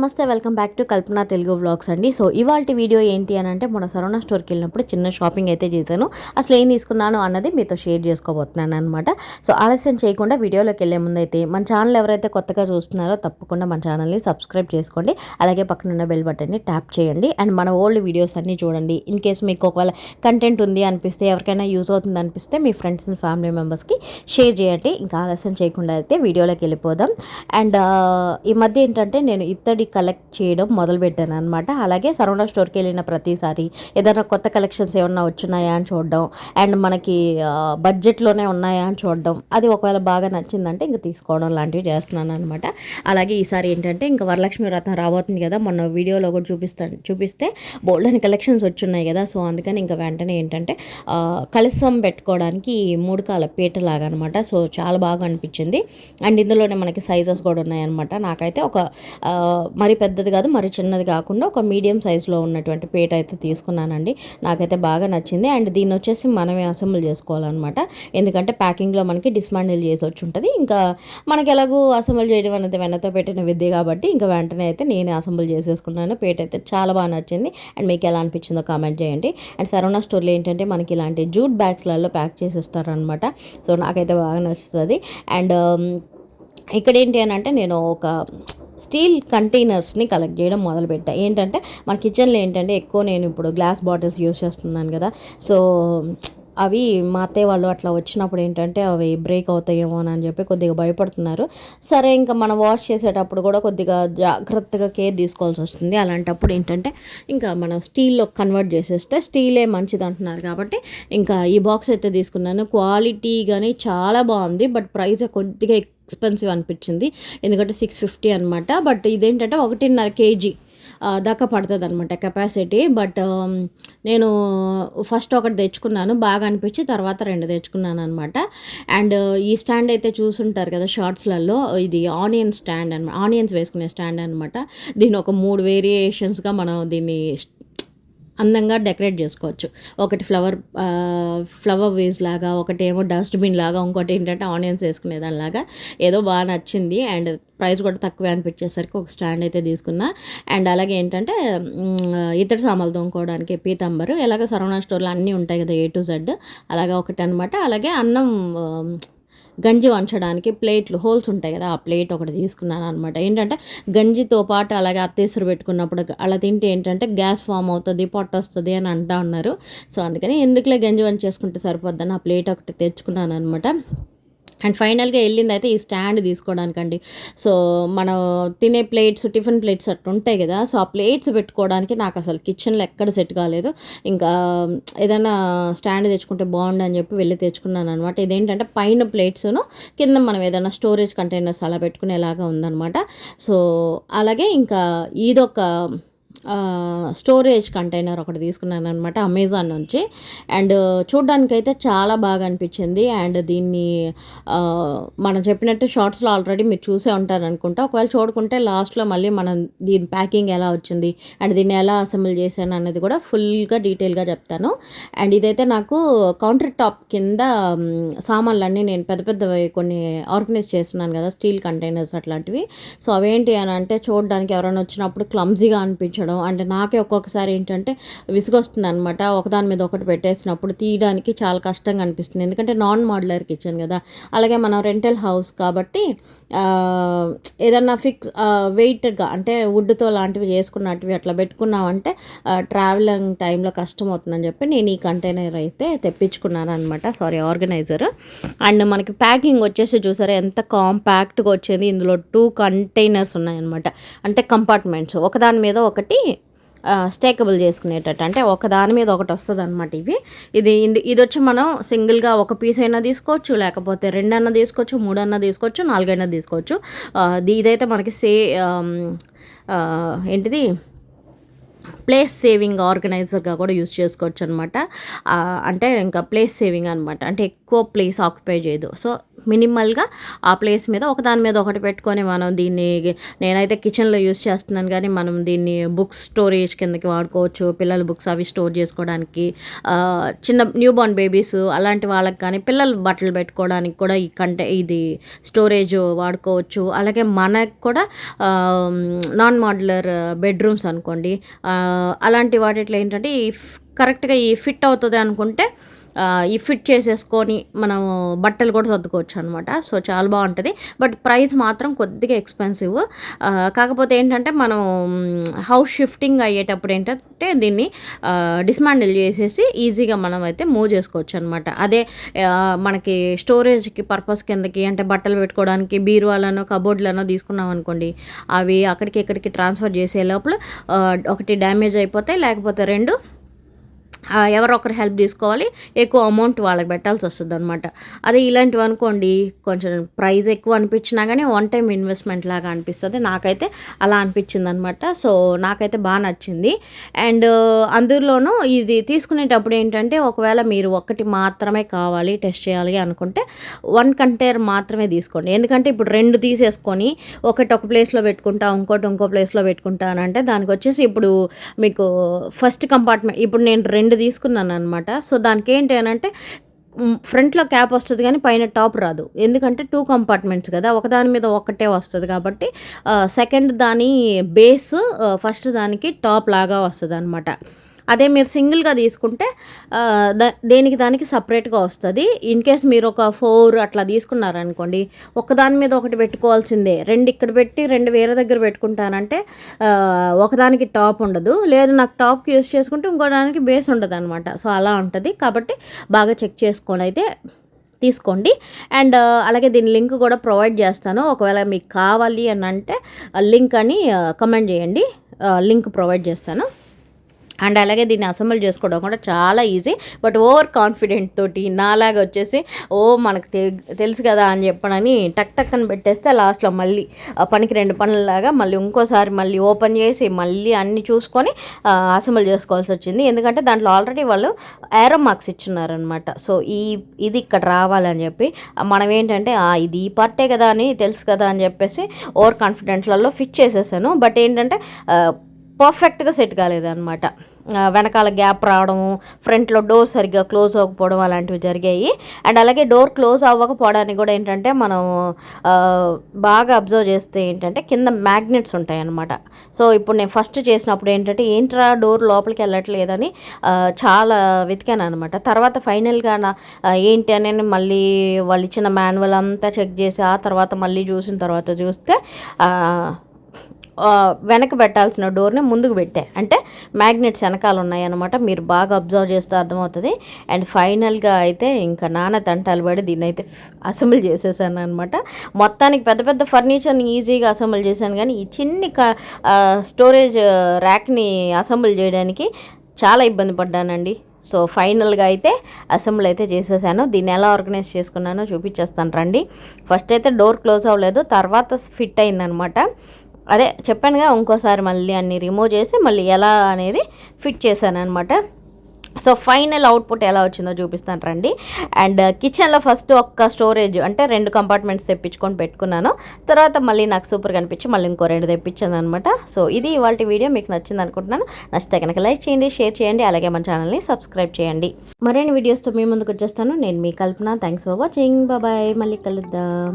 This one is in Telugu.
నమస్తే welcome back to Kalpana Telugu vlogs అండి. సో ఇవాళ వీడియో ఏంటి అని అంటే మన సరోనా స్టోర్కి వెళ్ళినప్పుడు చిన్న షాపింగ్ అయితే చేశాను. అసలు ఏం తీసుకున్నాను అన్నది మీతో షేర్ చేసుకోబోతున్నాను అనమాట సో ఆలస్యం చేయకుండా వీడియోలోకి వెళ్ళే ముందు అయితే మన ఛానల్ ఎవరైతే కొత్తగా చూస్తున్నారో తప్పకుండా మన ఛానల్ని సబ్స్క్రైబ్ చేసుకోండి. అలాగే పక్కన ఉన్న బెల్ బటన్ని ట్యాప్ చేయండి. అండ్ మన ఓల్డ్ వీడియోస్ అన్నీ చూడండి. ఇన్ కేస్ మీకు ఒకవేళ కంటెంట్ ఉంది అనిపిస్తే ఎవరికైనా యూజ్ అవుతుంది అనిపిస్తే మీ ఫ్రెండ్స్ అండ్ ఫ్యామిలీ మెంబర్స్కి షేర్ చేయండి. ఇంకా ఆలస్యం చేయకుండా అయితే వీడియోలోకి వెళ్ళిపోదాం. అండ్ ఈ మధ్య ఏంటంటే నేను ఇత్తడి కలెక్ట్ చేయడం మొదలుపెట్టాను అనమాట అలాగే సరౌండర్ స్టోర్కి వెళ్ళిన ప్రతిసారి ఏదైనా కొత్త కలెక్షన్స్ ఏమన్నా వచ్చినాయా అని చూడడం అండ్ మనకి బడ్జెట్లోనే ఉన్నాయా అని చూడడం అది ఒకవేళ బాగా నచ్చిందంటే ఇంకా తీసుకోవడం లాంటివి చేస్తున్నాను అనమాట అలాగే ఈసారి ఏంటంటే ఇంకా వరలక్ష్మి వ్రతం రాబోతుంది కదా మొన్న వీడియోలో కూడా చూపిస్తాను చూపిస్తే బోల్డ్ అని కలెక్షన్స్ వచ్చున్నాయి కదా సో అందుకని ఇంకా వెంటనే ఏంటంటే కలసం పెట్టుకోవడానికి ఈ మూడు కాల పీట లాగా అనమాట సో చాలా బాగా అనిపించింది. అండ్ ఇందులోనే మనకి సైజెస్ కూడా ఉన్నాయన్నమాట. నాకైతే ఒక మరి పెద్దది కాదు మరి చిన్నది కాకుండా ఒక మీడియం సైజులో ఉన్నటువంటి పేట అయితే తీసుకున్నానండి. నాకైతే బాగా నచ్చింది. అండ్ దీన్ని వచ్చేసి మనమే అసెంబుల్ చేసుకోవాలన్నమాట. ఎందుకంటే ప్యాకింగ్లో మనకి డిస్మాండిల్ చేసి వచ్చి ఉంటుంది. ఇంకా మనకి ఎలాగో అసెంబుల్ చేయడం అనేది వెన్నతో పెట్టిన విద్య కాబట్టి ఇంకా వెంటనే అయితే నేనే అసెంబుల్ చేసేసుకున్నాను. పేట అయితే చాలా బాగా నచ్చింది. అండ్ మీకు ఎలా అనిపించిందో కామెంట్ చేయండి. అండ్ సరవణ స్టోర్లో ఏంటంటే మనకి ఇలాంటి జూట్ బ్యాగ్స్లలో ప్యాక్ చేసేస్తారనమాట సో నాకైతే బాగా నచ్చుతుంది. అండ్ ఇక్కడ ఏంటి అని అంటే నేను ఒక స్టీల్ కంటైనర్స్ని కలెక్ట్ చేయడం మొదలుపెట్టా. ఏంటంటే మన కిచెన్లో ఏంటంటే ఎక్కువ నేను ఇప్పుడు గ్లాస్ బాటిల్స్ యూస్ చేస్తున్నాను కదా. సో అవి మా అత్తయ్య వాళ్ళు అట్లా వచ్చినప్పుడు ఏంటంటే అవి బ్రేక్ అవుతాయేమో అని చెప్పి కొద్దిగా భయపడుతున్నారు. సరే ఇంకా మనం వాష్ చేసేటప్పుడు కూడా కొద్దిగా జాగ్రత్తగా కేర్ తీసుకోవాల్సి వస్తుంది. అలాంటప్పుడు ఏంటంటే ఇంకా మనం స్టీల్లో కన్వర్ట్ చేసేస్తే స్టీలే మంచిది అంటున్నారు కాబట్టి ఇంకా ఈ బాక్స్ అయితే తీసుకున్నాను. క్వాలిటీ కానీ చాలా బాగుంది బట్ ప్రైస్ కొద్దిగా ఎక్స్పెన్సివ్ అనిపించింది. ఎందుకంటే సిక్స్ ఫిఫ్టీ అనమాట బట్ ఇదేంటంటే ఒకటిన్నర కేజీ దాకా పడుతుంది అనమాట కెపాసిటీ బట్ నేను ఫస్ట్ ఒకటి తెచ్చుకున్నాను బాగా అనిపించి తర్వాత రెండు తెచ్చుకున్నాను అనమాట అండ్ uh, ఈ స్టాండ్ అయితే చూసుంటారు కదా షార్ట్స్లలో ఇది ఆనియన్ స్టాండ్ అనమాట ఆనియన్స్ వేసుకునే స్టాండ్ అనమాట దీని ఒక మూడు వేరియేషన్స్గా మనం దీన్ని అందంగా డెకరేట్ చేసుకోవచ్చు. ఒకటి ఫ్లవర్ ఫ్లవర్ వేస్ లాగా ఒకటి ఏమో డస్ట్బిన్ లాగా ఇంకోటి ఏంటంటే ఆనియన్స్ వేసుకునేదానిలాగా ఏదో బాగా నచ్చింది అండ్ ప్రైస్ కూడా తక్కువే అనిపించేసరికి ఒక స్టాండ్ అయితే తీసుకున్నా. అండ్ అలాగే ఏంటంటే ఇతర ఇతడి సామాన్లు తోముకోవడానికి పీతాంబరు ఇలాగ సరవణ స్టోర్లో అన్నీ ఉంటాయి కదా ఏ టు జెడ్ అలాగే ఒకటి అనమాట అలాగే అన్నం గంజి వంచడానికి ప్లేట్లు హోల్స్ ఉంటాయి కదా ఆ ప్లేట్ ఒకటి తీసుకున్నాను అనమాట ఏంటంటే గంజితో పాటు అలాగే అత్తేసరు పెట్టుకున్నప్పుడు అలా తింటే ఏంటంటే గ్యాస్ ఫామ్ అవుతుంది పొట్ట వస్తుంది అని అంటా ఉన్నారు. సో అందుకని ఎందుకులే గంజి వంచేసుకుంటే సరిపోద్దని ఆ ప్లేట్ ఒకటి తెచ్చుకున్నాను అనమాట అండ్ ఫైనల్గా వెళ్ళింది అయితే ఈ స్టాండ్ తీసుకోవడానికండి. సో మనం తినే ప్లేట్స్ టిఫిన్ ప్లేట్స్ అట్లా ఉంటాయి కదా సో ఆ ప్లేట్స్ పెట్టుకోవడానికి నాకు అసలు కిచెన్లో ఎక్కడ సెట్ కాలేదు. ఇంకా ఏదైనా స్టాండ్ తెచ్చుకుంటే బాగుండు అని చెప్పి వెళ్ళి తెచ్చుకున్నాను అనమాట ఇదేంటంటే పైన ప్లేట్స్ను కింద మనం ఏదైనా స్టోరేజ్ కంటైనర్స్ అలా పెట్టుకునేలాగా ఉందన్నమాట. సో అలాగే ఇంకా ఇదొక స్టోరేజ్ కంటైనర్ ఒకటి తీసుకున్నాను అనమాట అమెజాన్ నుంచి. అండ్ uh, చూడ్డానికైతే చాలా బాగా అనిపించింది. అండ్ దీన్ని మనం చెప్పినట్టు షార్ట్స్లో ఆల్రెడీ మీరు చూసే ఉంటారు అనుకుంటా. ఒకవేళ చూడకుంటే లాస్ట్లో మళ్ళీ మనం దీని ప్యాకింగ్ ఎలా వచ్చింది అండ్ దీన్ని ఎలా అసెంబుల్ చేశాను అనేది కూడా ఫుల్గా డీటెయిల్గా చెప్తాను. అండ్ ఇదైతే నాకు కౌంటర్ టాప్ కింద సామాన్లన్నీ నేను పెద్ద పెద్దవి కొన్ని ఆర్గనైజ్ చేస్తున్నాను కదా స్టీల్ కంటైనర్స్ అట్లాంటివి. సో అవేంటి అని అంటే చూడడానికి ఎవరైనా వచ్చినప్పుడు క్లమ్జీగా అనిపించడం అంటే నాకే ఒక్కొక్కసారి ఏంటంటే విసుగొస్తుంది అనమాట ఒకదాని మీద ఒకటి పెట్టేసినప్పుడు తీయడానికి చాలా కష్టంగా అనిపిస్తుంది. ఎందుకంటే నాన్ మోడ్యులర్ కిచెన్ కదా. అలాగే మనం రెంటల్ హౌస్ కాబట్టి ఏదన్నా ఫిక్స్ వెయిటెడ్గా అంటే వుడ్తో లాంటివి చేసుకున్నటివి అట్లా పెట్టుకున్నామంటే ట్రావెలింగ్ టైంలో కష్టం అవుతుందని చెప్పి నేను ఈ కంటైనర్ అయితే తెప్పించుకున్నాను అనమాట సారీ ఆర్గనైజర్. అండ్ మనకి ప్యాకింగ్ వచ్చేసి చూసారా ఎంత కాంపాక్ట్గా వచ్చింది. ఇందులో టూ కంటైనర్స్ ఉన్నాయన్నమాట. అంటే కంపార్ట్మెంట్స్. ఒకదాని మీద ఒకటి స్టేకబుల్ చేసుకునేటట్టు. అంటే ఒక దాని మీద ఒకటి వస్తుంది అనమాట ఇవి. ఇది ఇది వచ్చి మనం సింగిల్గా ఒక పీస్ అయినా తీసుకోవచ్చు లేకపోతే రెండన్నా తీసుకోవచ్చు మూడన్నా తీసుకోవచ్చు నాలుగైనా తీసుకోవచ్చు. ఇదైతే మనకి సే ఏంటిది? ప్లేస్ సేవింగ్ ఆర్గనైజర్గా కూడా యూస్ చేసుకోవచ్చు అనమాట అంటే ఇంకా ప్లేస్ సేవింగ్ అనమాట అంటే ఎక్కువ ప్లేస్ ఆక్యుపై చేయదు. సో మినిమల్గా ఆ ప్లేస్ మీద ఒకదాని మీద ఒకటి పెట్టుకొని మనం దీన్ని నేనైతే కిచెన్లో యూస్ చేస్తున్నాను కానీ మనం దీన్ని బుక్స్ స్టోరేజ్ కిందకి వాడుకోవచ్చు. పిల్లల బుక్స్ అవి స్టోర్ చేసుకోవడానికి చిన్న న్యూ బోర్న్ బేబీస్ అలాంటి వాళ్ళకి కానీ పిల్లలు బట్టలు పెట్టుకోవడానికి కూడా ఈ కంటే ఇది స్టోరేజ్ వాడుకోవచ్చు. అలాగే మనకు కూడా నాన్ మాడ్యులర్ బెడ్రూమ్స్ అనుకోండి అలాంటి వాటిట్లో ఏంటంటే ఈ కరెక్ట్గా ఈ ఫిట్ అవుతుంది అనుకుంటే ఈ ఫిట్ చేసేసుకొని మనం బట్టలు కూడా సర్దుకోవచ్చు అనమాట సో చాలా బాగుంటుంది. బట్ ప్రైస్ మాత్రం కొద్దిగా ఎక్స్పెన్సివ్. కాకపోతే ఏంటంటే మనం హౌస్ షిఫ్టింగ్ అయ్యేటప్పుడు ఏంటంటే దీన్ని డిస్మాండిల్ చేసేసి ఈజీగా మనం అయితే మూవ్ చేసుకోవచ్చు అనమాట అదే మనకి స్టోరేజ్కి పర్పస్ కిందకి అంటే బట్టలు పెట్టుకోవడానికి బీరువాలను కబోర్డ్లను తీసుకున్నాం అనుకోండి అవి అక్కడికి ఇక్కడికి ట్రాన్స్ఫర్ చేసే లోపల ఒకటి డ్యామేజ్ అయిపోతాయి లేకపోతే రెండు ఎవరొకరు ఒకరు హెల్ప్ తీసుకోవాలి ఎక్కువ అమౌంట్ వాళ్ళకి పెట్టాల్సి వస్తుంది అనమాట అదే ఇలాంటివి అనుకోండి కొంచెం ప్రైస్ ఎక్కువ అనిపించినా కానీ వన్ టైం ఇన్వెస్ట్మెంట్ లాగా అనిపిస్తుంది. నాకైతే అలా అనిపించింది అనమాట సో నాకైతే బాగా నచ్చింది. అండ్ అందులోనూ ఇది తీసుకునేటప్పుడు ఏంటంటే ఒకవేళ మీరు ఒకటి మాత్రమే కావాలి టెస్ట్ చేయాలి అనుకుంటే వన్ కంటైనర్ మాత్రమే తీసుకోండి. ఎందుకంటే ఇప్పుడు రెండు తీసేసుకొని ఒకటి ఒక ప్లేస్లో పెట్టుకుంటా ఇంకోటి ఇంకో ప్లేస్లో పెట్టుకుంటానంటే దానికి వచ్చేసి ఇప్పుడు మీకు ఫస్ట్ కంపార్ట్మెంట్ ఇప్పుడు నేను రెండు రెండు తీసుకున్నాను అనమాట సో దానికి ఏంటి అని అంటే ఫ్రంట్లో క్యాప్ వస్తుంది కానీ పైన టాప్ రాదు. ఎందుకంటే టూ కంపార్ట్మెంట్స్ కదా ఒకదాని మీద ఒక్కటే వస్తుంది కాబట్టి సెకండ్ దాని బేస్ ఫస్ట్ దానికి టాప్ లాగా వస్తుంది అనమాట అదే మీరు సింగిల్గా తీసుకుంటే దేనికి దానికి సపరేట్గా వస్తుంది. ఇన్ కేస్ మీరు ఒక ఫోర్ అట్లా తీసుకున్నారనుకోండి ఒకదాని మీద ఒకటి పెట్టుకోవాల్సిందే. రెండు ఇక్కడ పెట్టి రెండు వేరే దగ్గర పెట్టుకుంటానంటే ఒకదానికి టాప్ ఉండదు. లేదు నాకు టాప్కి యూస్ చేసుకుంటే ఇంకో దానికి బేస్ ఉండదు అనమాట సో అలా ఉంటుంది. కాబట్టి బాగా చెక్ చేసుకొని అయితే తీసుకోండి. అండ్ అలాగే దీని లింక్ కూడా ప్రొవైడ్ చేస్తాను. ఒకవేళ మీకు కావాలి అని అంటే లింక్ అని కమెంట్ చేయండి. లింక్ ప్రొవైడ్ చేస్తాను. అండ్ అలాగే దీన్ని అసెంబుల్ చేసుకోవడం కూడా చాలా ఈజీ. బట్ ఓవర్ కాన్ఫిడెంట్ తోటి నాలాగా వచ్చేసి ఓ మనకు తె- తెలుసు కదా అని చెప్పనని టక్ టక్ అని పెట్టేస్తే లాస్ట్లో మళ్ళీ పనికి రెండు పనులలాగా మళ్ళీ ఇంకోసారి మళ్ళీ ఓపెన్ చేసి మళ్ళీ అన్ని చూసుకొని అసెంబుల్ చేసుకోవాల్సి వచ్చింది. ఎందుకంటే దాంట్లో ఆల్రెడీ వాళ్ళు ఏరో మార్క్స్ ఇచ్చున్నారనమాట సో ఈ ఇది ఇక్కడ రావాలని చెప్పి మనం ఏంటంటే ఇది ఈ పార్టే కదా అని తెలుసు కదా అని చెప్పేసి ఓవర్ కాన్ఫిడెంట్లలో ఫిట్ చేసేసాను. బట్ ఏంటంటే పర్ఫెక్ట్గా సెట్ కాలేదన్నమాట. వెనకాల గ్యాప్ రావడము ఫ్రంట్లో డోర్ సరిగ్గా క్లోజ్ అవ్వకపోవడం అలాంటివి జరిగాయి. అండ్ అలాగే డోర్ క్లోజ్ అవ్వకపోవడానికి కూడా ఏంటంటే మనం బాగా అబ్జర్వ్ చేస్తే ఏంటంటే కింద మ్యాగ్నెట్స్ ఉంటాయి అన్నమాట సో ఇప్పుడు నేను ఫస్ట్ చేసినప్పుడు ఏంటంటే ఏంట్రా డోర్ లోపలికి వెళ్ళట్లేదని చాలా వెతికాను అనమాట తర్వాత ఫైనల్గా నా ఏంటి అని మళ్ళీ వాళ్ళు ఇచ్చిన మాన్యువల్ అంతా చెక్ చేసి ఆ తర్వాత మళ్ళీ చూసిన తర్వాత చూస్తే వెనక పెట్టాల్సిన డోర్ని ముందుకు పెట్టా. అంటే మ్యాగ్నెట్స్ వెనకాల ఉన్నాయన్నమాట. మీరు బాగా అబ్జర్వ్ చేస్తే అర్థమవుతుంది. అండ్ ఫైనల్గా అయితే ఇంకా నాన్న తంటాలు పడి దీన్ని అయితే అసెంబ్ల్ చేసేసాను అనమాట మొత్తానికి పెద్ద పెద్ద ఫర్నిచర్ని ఈజీగా అసెంబ్ల్ చేశాను. కానీ ఈ చిన్ని క స్టోరేజ్ ర్యాక్ని అసెంబ్ల్ చేయడానికి చాలా ఇబ్బంది పడ్డానండి. సో ఫైనల్గా అయితే అసెంబ్లీ అయితే చేసేసాను. దీన్ని ఎలా ఆర్గనైజ్ చేసుకున్నానో చూపించేస్తాను రండి. ఫస్ట్ అయితే డోర్ క్లోజ్ అవ్వలేదు. తర్వాత ఫిట్ అయిందనమాట అదే చెప్పానుగా ఇంకోసారి మళ్ళీ అన్ని రిమూవ్ చేసి మళ్ళీ ఎలా అనేది ఫిట్ చేశాను అనమాట సో ఫైనల్ అవుట్పుట్ ఎలా వచ్చిందో చూపిస్తాను రండి. అండ్ కిచెన్లో ఫస్ట్ ఒక్క స్టోరేజ్ అంటే రెండు కంపార్ట్మెంట్స్ తెప్పించుకొని పెట్టుకున్నాను. తర్వాత మళ్ళీ నాకు సూపర్ కనిపించి మళ్ళీ ఇంకో రెండు తెప్పించాను అనమాట సో ఇది ఇవాళ వీడియో మీకు నచ్చింది అనుకుంటున్నాను. నచ్చితే కనుక లైక్ చేయండి షేర్ చేయండి అలాగే మన ఛానల్ని సబ్స్క్రైబ్ చేయండి. మరిన్ని వీడియోస్తో మీ ముందుకు వచ్చేస్తాను. నేను మీ Kalpana. Thanks for watching bye మళ్ళీ కలుద్దాం.